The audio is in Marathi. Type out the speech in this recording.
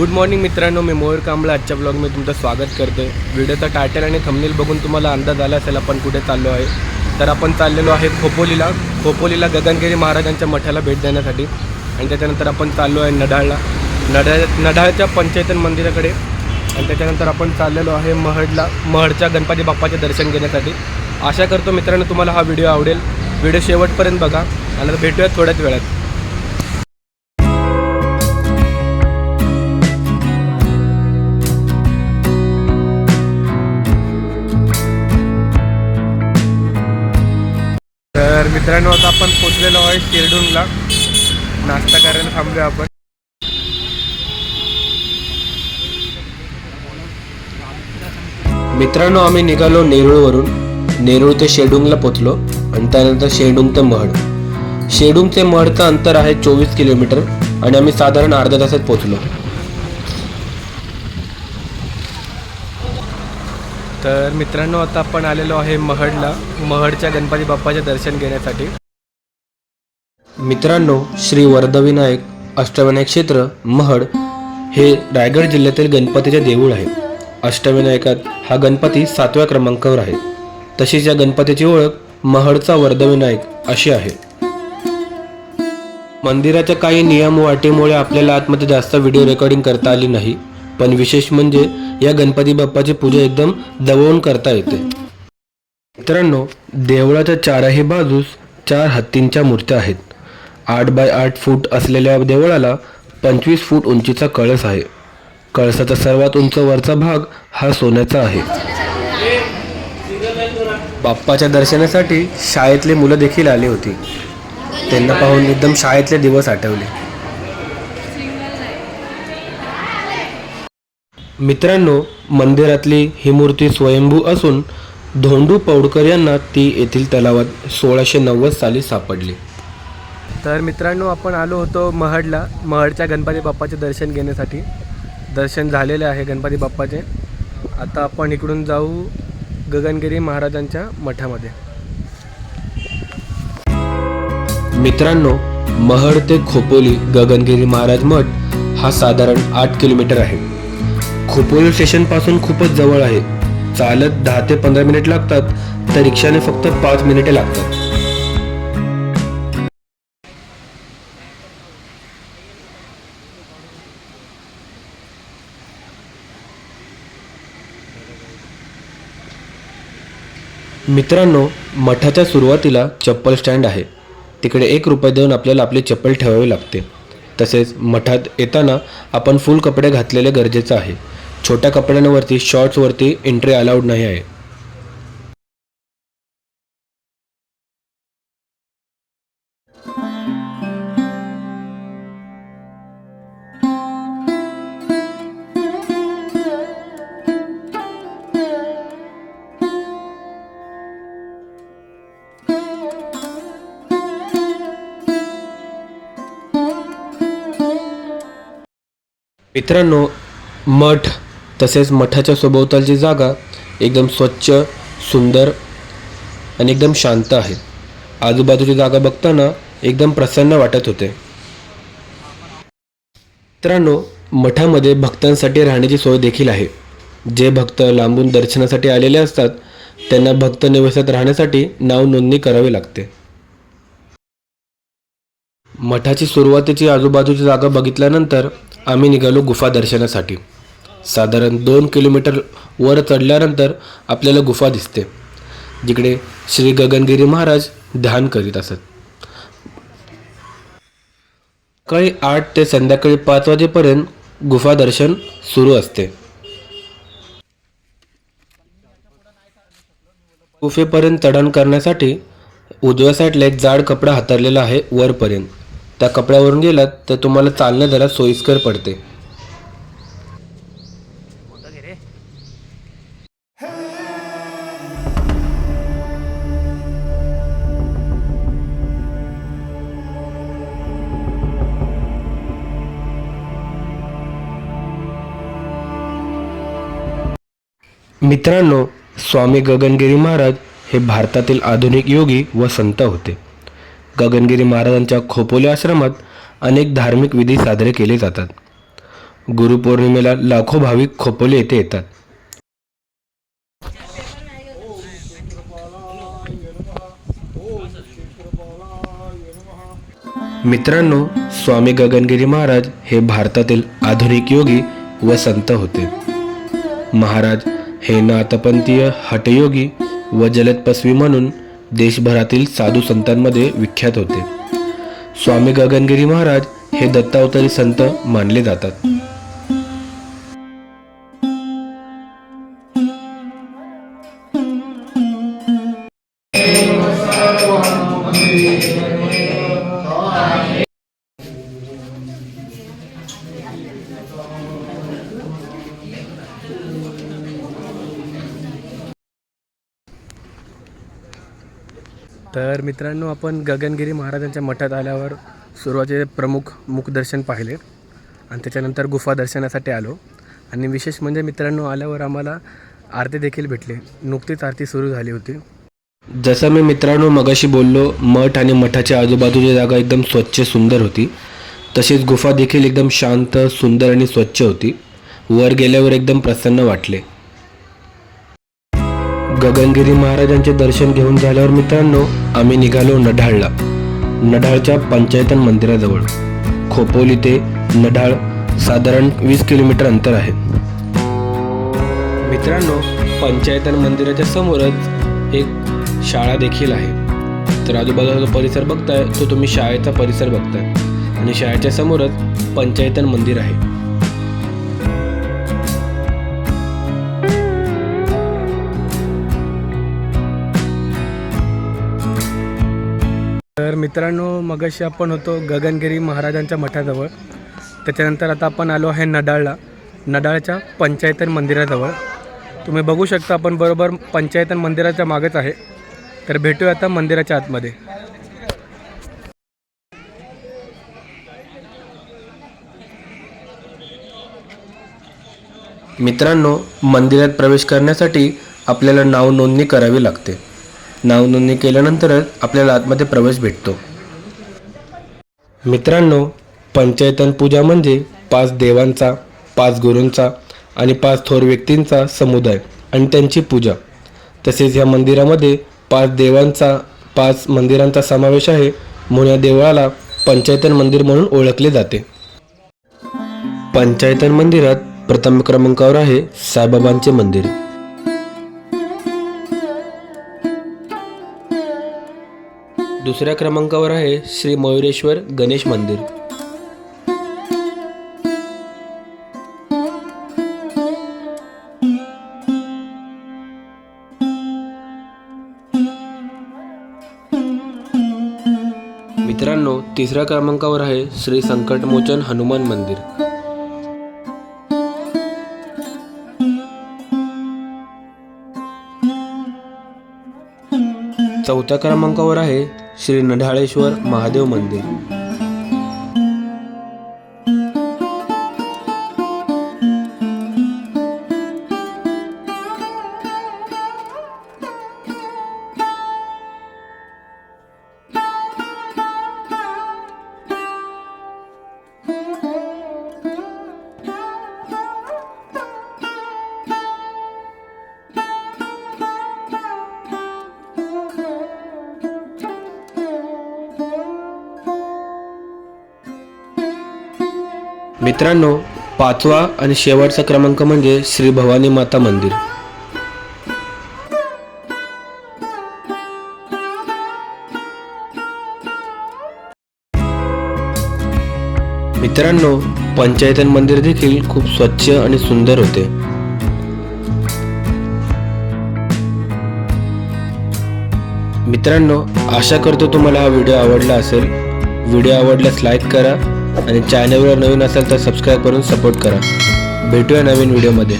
गुड मॉर्निंग मित्रांनो मी मोहर कांबळा. आजच्या मी तुमचं स्वागत करते व्हिडिओचा टायटल आणि थंबनेल बघून तुम्हाला अंदाज आला असेल आपण कुठे चाललो आहे. तर आपण चाललेलो आहे खोपोलीला. खोपोलीला गगनगिरी महाराजांच्या मठाला भेट देण्यासाठी. आणि त्याच्यानंतर आपण चाललो आहे नढाळला नढाळ नढाळच्या पंचायतन मंदिराकडे. आणि त्याच्यानंतर आपण चाललेलो आहे महडला महडच्या गणपती बाप्पाचे दर्शन घेण्यासाठी. आशा करतो मित्रांनो तुम्हाला हा व्हिडिओ आवडेल. व्हिडिओ शेवटपर्यंत बघा. आणि भेटूयात थोड्याच वेळात. मित्रांनो आता आपण पोचलेलो आहे शिरडूनला. नाश्ता करायला थांबलो आपण. मित्रांनो आम्ही निघालो नेरूळवरून. नेरूळ ते शेडुंगला पोचलो आणि त्यानंतर शेडुंग ते महड शेडुंग ते महडचं अंतर आहे चोवीस किलोमीटर आणि आम्ही साधारण अर्ध्या तासात पोचलो. तर मित्रांनो आता आपण आलेलो आहे महडला महडच्या गणपती बाप्पाचे दर्शन घेण्यासाठी. मित्रांनो श्री वरदविनायक अष्टविनायक क्षेत्र महड हे रायगड जिल्ह्यातील गणपतीचे देऊळ आहे. अष्टविनायकात हा गणपती सातव्या क्रमांकावर आहे. तशीच या गणपतीची ओळख महडचा वरदविनायक अशी आहे. मंदिराच्या काही नियम व अटीमुळे आपल्याला आतमध्ये जास्त व्हिडिओ रेकॉर्डिंग करता आली नाही. पण विशेष म्हणजे या गणपती बाप्पाची पूजा एकदम दवळून करता येते. मित्रांनो देवळाच्या चारही बाजूस चार हत्तींच्या मूर्त्या आहेत. आठ बाय आठ फूट असलेल्या देवळाला पंचवीस फूट उंचीचा कळस आहे. कळसाचा सर्वात उंच वरचा भाग हा सोन्याचा आहे. बाप्पाच्या दर्शनासाठी शाळेतले मुलं देखील आली होती. त्यांना पाहून एकदम शाळेतले दिवस आठवले. मित्रांनो मंदिरातली ही मूर्ती स्वयंभू असून धोंडू पौडकर यांना ती येथील तलावात सोळाशे नव्वद साली सापडली. तर मित्रांनो आपण आलो होतो महडला महडच्या गणपती बाप्पाचे दर्शन घेण्यासाठी. दर्शन झालेले आहे गणपती बाप्पाचे. आता आपण इकडून जाऊ गगनगिरी महाराजांच्या मठामध्ये. मित्रांनो महड ते खोपोली गगनगिरी महाराज मठ हा साधारण आठ किलोमीटर आहे. खोपोली स्टेशनपासून खूपच जवळ आहे. चालत दहा ते पंधरा मिनिट लागतात तर रिक्षाने फक्त पाच मिनिटे लागतात. मित्रांनो मठाच्या सुरुवातीला चप्पल स्टँड आहे. तिकडे एक रुपये देऊन आपल्याला आपली चप्पल ठेवावी लागते. तसेच मठात येताना आपण फुल कपडे घातलेले गरजेचं आहे. छोट्या कपड्यांवरती शॉर्ट्सवरती एंट्री अलाउड नाही आहे. मित्रांनो मठ तसेच मठाच्या सभोवतालची जागा एकदम स्वच्छ सुंदर आणि एकदम शांत आहे. आजूबाजूची जागा बघताना एकदम प्रसन्न वाटत होते. मित्रांनो मठामध्ये भक्तांसाठी राहण्याची सोय देखील आहे. जे भक्त लांबून दर्शनासाठी आलेले असतात त्यांना भक्त निवासात राहण्यासाठी नाव नोंदणी करावी लागते. मठाची सुरुवातीची आजूबाजूची जागा बघितल्यानंतर आम्ही निघालो गुफा दर्शनासाठी. साधारण दोन किलोमीटर वर चढल्यानंतर आपल्याला गुफा दिसते जिकडे श्री गगनगिरी महाराज ध्यान करीत असत. सकाळी आठ ते संध्याकाळी पाच वाजेपर्यंत गुफा दर्शन सुरू असते. गुफेपर्यंत चढण करण्यासाठी उजव्या साईडला एक जाड कपडा हातरलेला आहे वरपर्यंत. त्या कपड्यावरून गेलात तर तुम्हाला चालणं जरा सोयीस्कर पडते. मित्रांनो स्वामी गगनगिरी महाराज हे भारतातील आधुनिक योगी व संत होते. गगनगिरी महाराजांच्या खोपोली आश्रमात अनेक धार्मिक विधी साजरे केले जातात. गुरुपौर्णिमेला लाखो भाविक खोपोली येथे येतात. मित्रांनो स्वामी गगनगिरी महाराज हे भारतातील आधुनिक योगी व संत होते. महाराज हे नाथपंथीय हटयोगी व जलदपस्वी म्हणून देशभरातील साधू संतांमध्ये विख्यात होते. स्वामी गगनगिरी महाराज हे दत्तावतारी संत मानले जातात. तर मित्रांनो आपण गगनगिरी महाराजांच्या मठात आल्यावर सुरुवातीचे प्रमुख मुखदर्शन पाहिले आणि त्याच्यानंतर गुफा दर्शनासाठी आलो. आणि विशेष म्हणजे मित्रांनो आल्यावर आम्हाला आरती देखील भेटली. नुकतीच आरती सुरू झाली होती. जसं मी मित्रांनो मगाशी बोललो मठ आणि मठाच्या आजूबाजूची जागा एकदम स्वच्छ सुंदर होती. तसेच गुफा देखील एकदम शांत सुंदर आणि स्वच्छ होती. वर गेल्यावर एकदम प्रसन्न वाटले. गगनगिरी महाराजांचे दर्शन घेऊन झाल्यावर मित्रांनो आम्ही निघालो नढाळला. नढाळच्या पंचायतन मंदिराजवळ. खोपोली ते नढाळ साधारण वीस किलोमीटर अंतर आहे. मित्रांनो पंचायतन मंदिराच्या समोरच एक शाळा देखील आहे. तर आजूबाजूचा जो परिसर बघताय तो तुम्ही शाळेचा परिसर बघताय. आणि शाळेच्या समोरच पंचायतन मंदिर आहे. तर मित्रांनो मगाशी आपण होतो गगनगिरी महाराजांच्या मठाजवळ. त्याच्यानंतर आता आपण आलो आहे नडाळला. नडाळच्या पंचायतन मंदिराजवळ. तुम्ही बघू शकता आपण बरोबर पंचायतन मंदिराच्या मागेच आहे. तर भेटूया आता मंदिराच्या आतमध्ये. मित्रांनो मंदिरात प्रवेश करण्यासाठी आपल्याला नाव नोंदणी करावी लागते. नाव नोंदणी केल्यानंतरच आपल्याला आतमध्ये प्रवेश भेटतो. मित्रांनो पंचायतन पूजा म्हणजे पाच देवांचा पाच गुरूंचा आणि पाच थोर व्यक्तींचा समुदाय आणि त्यांची पूजा. तसेच या मंदिरामध्ये पाच देवांचा पाच मंदिरांचा समावेश आहे म्हणून या देवळाला पंचायतन मंदिर म्हणून ओळखले जाते. पंचायतन मंदिरात प्रथम क्रमांकावर आहे साईबाबांचे मंदिर. दुसऱ्या क्रमांकावर आहे श्री मयुरेश्वर गणेश मंदिर. मित्रांनो तिसऱ्या क्रमांकावर आहे श्री संकटमोचन हनुमान मंदिर. चौथ्या क्रमांकावर आहे श्री नढाळेश्वर महादेव मंदिर. मित्रांनो पाचवा आणि शेवटचा क्रमांक म्हणजे श्री भवानी माता मंदिर. मित्रांनो पंचायतन मंदिर देखील खूप स्वच्छ आणि सुंदर होते. मित्रांनो आशा करतो तुम्हाला हा व्हिडिओ आवडला असेल. व्हिडिओ आवडल्यास लाईक करा आणि चॅनलवर नवीन असेल तर सबस्क्राईब करून सपोर्ट करा. भेटूया नवीन व्हिडिओमध्ये